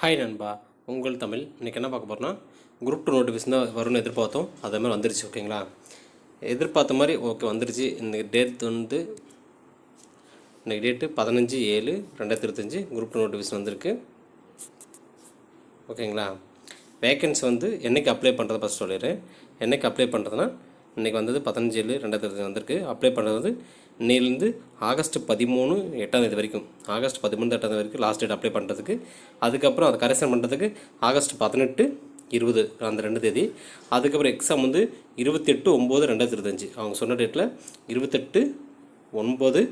Hi நண்பா. உங்கள் தமிழ். இன்றைக்கி என்ன பார்க்க போகிறோன்னா குரூப் டூ நோட்டிஃபிகேஷன் தான் வரும்னு எதிர்பார்த்தோம். அதே மாதிரி வந்துருச்சு ஓகேங்களா எதிர்பார்த்த மாதிரி ஓகே வந்துருச்சு. இன்றைக்கி டேட் வந்து இன்றைக்கி டேட்டு பதினஞ்சு ஏழு ரெண்டாயிரத்தி இருபத்தஞ்சி. குரூப் டூ நோட்டிஃபிகேஷன் வந்திருக்கு. ஓகேங்களா வேக்கன்சி வந்து என்றைக்கு அப்ளை பண்ணுறத ஃபஸ்ட் சொல்லிடுறேன். என்றைக்கு அப்ளை பண்ணுறதுனா இன்றைக்கி வந்தது பதினஞ்சு ஏழு ரெண்டாயிரத்தி வந்திருக்கு. அப்ளை பண்ணுறது இன்னிலேருந்து ஆகஸ்ட் பதிமூணு எட்டாம் தேதி வரைக்கும். ஆகஸ்ட் பதிமூணு எட்டாம் தேதி வரைக்கும் லாஸ்ட் டேட் அப்ளை பண்ணுறதுக்கு அதுக்கப்புறம் அதை கரெக்ஷன் பண்ணுறதுக்கு ஆகஸ்ட் பதினெட்டு இருபது அந்த ரெண்டு தேதி. அதுக்கப்புறம் எக்ஸாம் வந்து இருபத்தெட்டு ஒம்பது ரெண்டாயிரத்தி இருபத்தஞ்சி. அவங்க சொன்ன டேட்டில் இருபத்தெட்டு ஒன்பது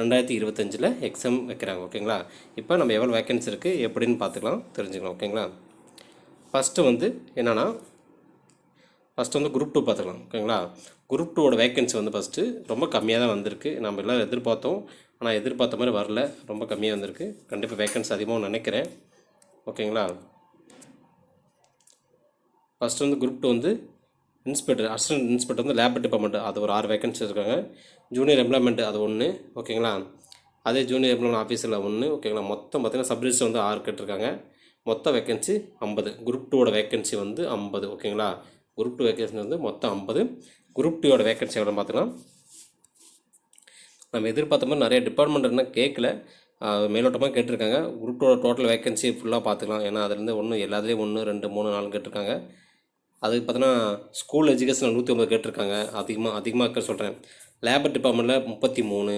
ரெண்டாயிரத்தி இருபத்தஞ்சில் எக்ஸாம் வைக்கிறாங்க. ஓகேங்களா? இப்போ நம்ம எவ்வளோ வேக்கன்சி இருக்குது எப்படின்னு பார்த்துக்கலாம் தெரிஞ்சுக்கலாம். ஓகேங்களா? ஃபஸ்ட்டு வந்து என்னென்னா ஃபஸ்ட்டு வந்து குரூப் டூ பார்த்துக்கலாம் ஓகேங்களா? குரூப் டூவோட வேக்கன்சி வந்து ஃபஸ்ட்டு ரொம்ப கம்மியாக தான் வந்திருக்கு. நம்ம எல்லோரும் எதிர்பார்த்தோம். ஆனால் எதிர்பார்த்த மாதிரி வரல. ரொம்ப கம்மியாக வந்திருக்கு. கண்டிப்பாக வேக்கன்சி அதிகமாக நினைக்கிறேன். ஓகேங்களா? ஃபஸ்ட்டு வந்து குரூப் டூ வந்து இன்ஸ்பெக்டர் அசிஸ்டன்ட் இன்ஸ்பெக்டர் வந்து லேப் டிபார்ட்மெண்ட் அது ஒரு ஆறு வேகன்சி இருக்காங்க ஜூனியர் எம்ப்ளாய்மெண்ட் அது ஒன்று ஓகேங்களா? அதே ஜூனியர் எம்ப்ளாய்மெண்ட் ஆஃபீஸில் ஒன்று ஓகேங்களா? மொத்தம் பார்த்தீங்கன்னா சப்ரிஜிஸ்டர் வந்து ஆறு கேட்டிருக்காங்க. மொத்த வேக்கன்சி ஐம்பது. குரூப் டூவோட வேக்கன்சி வந்து ஐம்பது ஓகேங்களா? குரூப் டூ வேகன்சி வந்து மொத்தம் ஐம்பது. குரூப் டூவோட வேகன்சி எவ்வளோ பார்த்துக்கலாம் நம்ம எதிர்பார்த்த மாதிரி நிறைய டிபார்ட்மெண்ட் என்ன கேட்கல மேலோட்டமாக கேட்டிருக்காங்க. குரூப் டூ டோட்டல் வேகன்சி ஃபுல்லாக பார்த்துக்கலாம் ஏன்னா அதுலேருந்து ஒன்று எல்லாத்துலேயும் ஒன்று ரெண்டு மூணு நாலு கேட்டிருக்காங்க. அதுக்கு பார்த்தோன்னா ஸ்கூல் எஜுகேஷனில் நூற்றி ஐம்பது கேட்டிருக்காங்க. அதிகமாக அதிகமாக இருக்க சொல்கிறேன் லேபர் டிபார்ட்மெண்ட்டில் முப்பத்தி மூணு.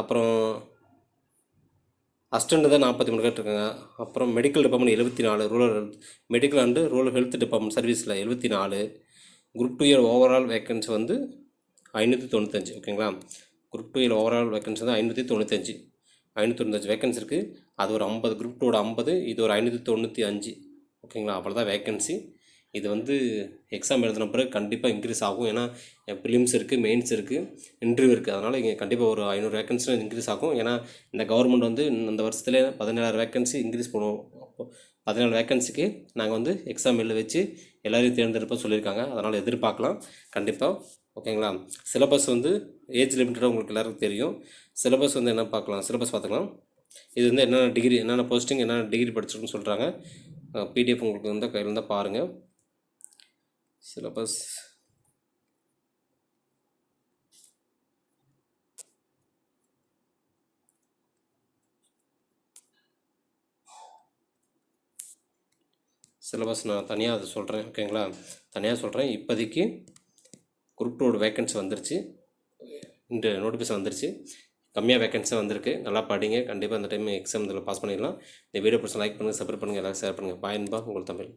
அப்புறம் அசிஸ்டண்ட் தான் நாற்பத்தி மூணு கேட்டிருக்காங்க அப்புறம் மெடிக்கல் டிபார்ட்மெண்ட் எழுபத்தி நாலு rural health medical and rural health department சர்வீஸில் எழுபத்தி நாலு. Group two year overall vacancy வந்து ஐநூற்றி தொண்ணூத்தஞ்சு ஓகேங்களா group two year overall vacancy வந்து ஐநூற்றி தொண்ணூத்தஞ்சு. ஐநூற்றி தொண்ணூத்தஞ்சு வேக்கன்சி இருக்குது அது ஒரு ஐம்பது குரூப் டூவோட ஐம்பது இது ஒரு ஐநூற்றி தொண்ணூற்றி அஞ்சு ஓகேங்களா அவ்வளோதான் வேக்கன்சி இது வந்து எக்ஸாம் எழுதின பிறகு கண்டிப்பாக இன்க்ரீஸ் ஆகும். ஏன்னா ப்ரிலிம்ஸ் இருக்குது மெயின்ஸ் இருக்குது இன்டர்வியூ இருக்குது அதனால் இங்கே கண்டிப்பாக ஒரு ஐநூறு வேக்கன்சி இன்க்ரீஸ் ஆகும். ஏன்னா இந்த கவர்மெண்ட் வந்து இந்த வருஷத்துல பதினேழாயிரம் வேக்கன்சி இன்க்ரீஸ் பண்ணுவோம் பதினேழு வேக்கன்சிக்கு நாங்கள் வந்து எக்ஸாம் எழுத வச்சு எல்லோரையும் தேர்ந்தெடுப்போம் சொல்லியிருக்காங்க. அதனால் எதிர்பார்க்கலாம். கண்டிப்பாக ஓகேங்களா? சிலபஸ் வந்து ஏஜ் லிமிட்டடாக உங்களுக்கு எல்லாருக்கும் தெரியும். சிலபஸ் வந்து என்ன பார்க்கலாம்? சிலபஸ் பார்த்துக்கலாம். இது வந்து என்னென்ன டிகிரி என்னென்ன போஸ்டிங் என்னென்ன டிகிரி படிச்சிருக்குன்னு சொல்கிறாங்க பிடிஎஃப் உங்களுக்கு வந்து கையில் இருந்தால் பாருங்கள் சிலபஸ். சிலபஸ் நான் தனியாக அதை சொல்கிறேன் ஓகேங்களா தனியாக சொல்கிறேன் இப்போதைக்கு குரூப் டூட வேக்கன்சி வந்துருச்சு. இந்த நோட்டிஃபிகேஷன் வந்துருச்சு. கம்மியாக வேக்கன்ஸாக வந்திருக்கு. நல்லா படிங்க. கண்டிப்பாக அந்த டைம் எக்ஸாம் இதில் பாஸ் பண்ணிடலாம். இந்த வீடியோ பிடிச்சா லைக் பண்ணுங்கள் சப்ஸ்கிரைப் பண்ணுங்கள் எல்லாரும் ஷேர் பண்ணுங்கள் பாயின்பா உங்கள் தமிழ்.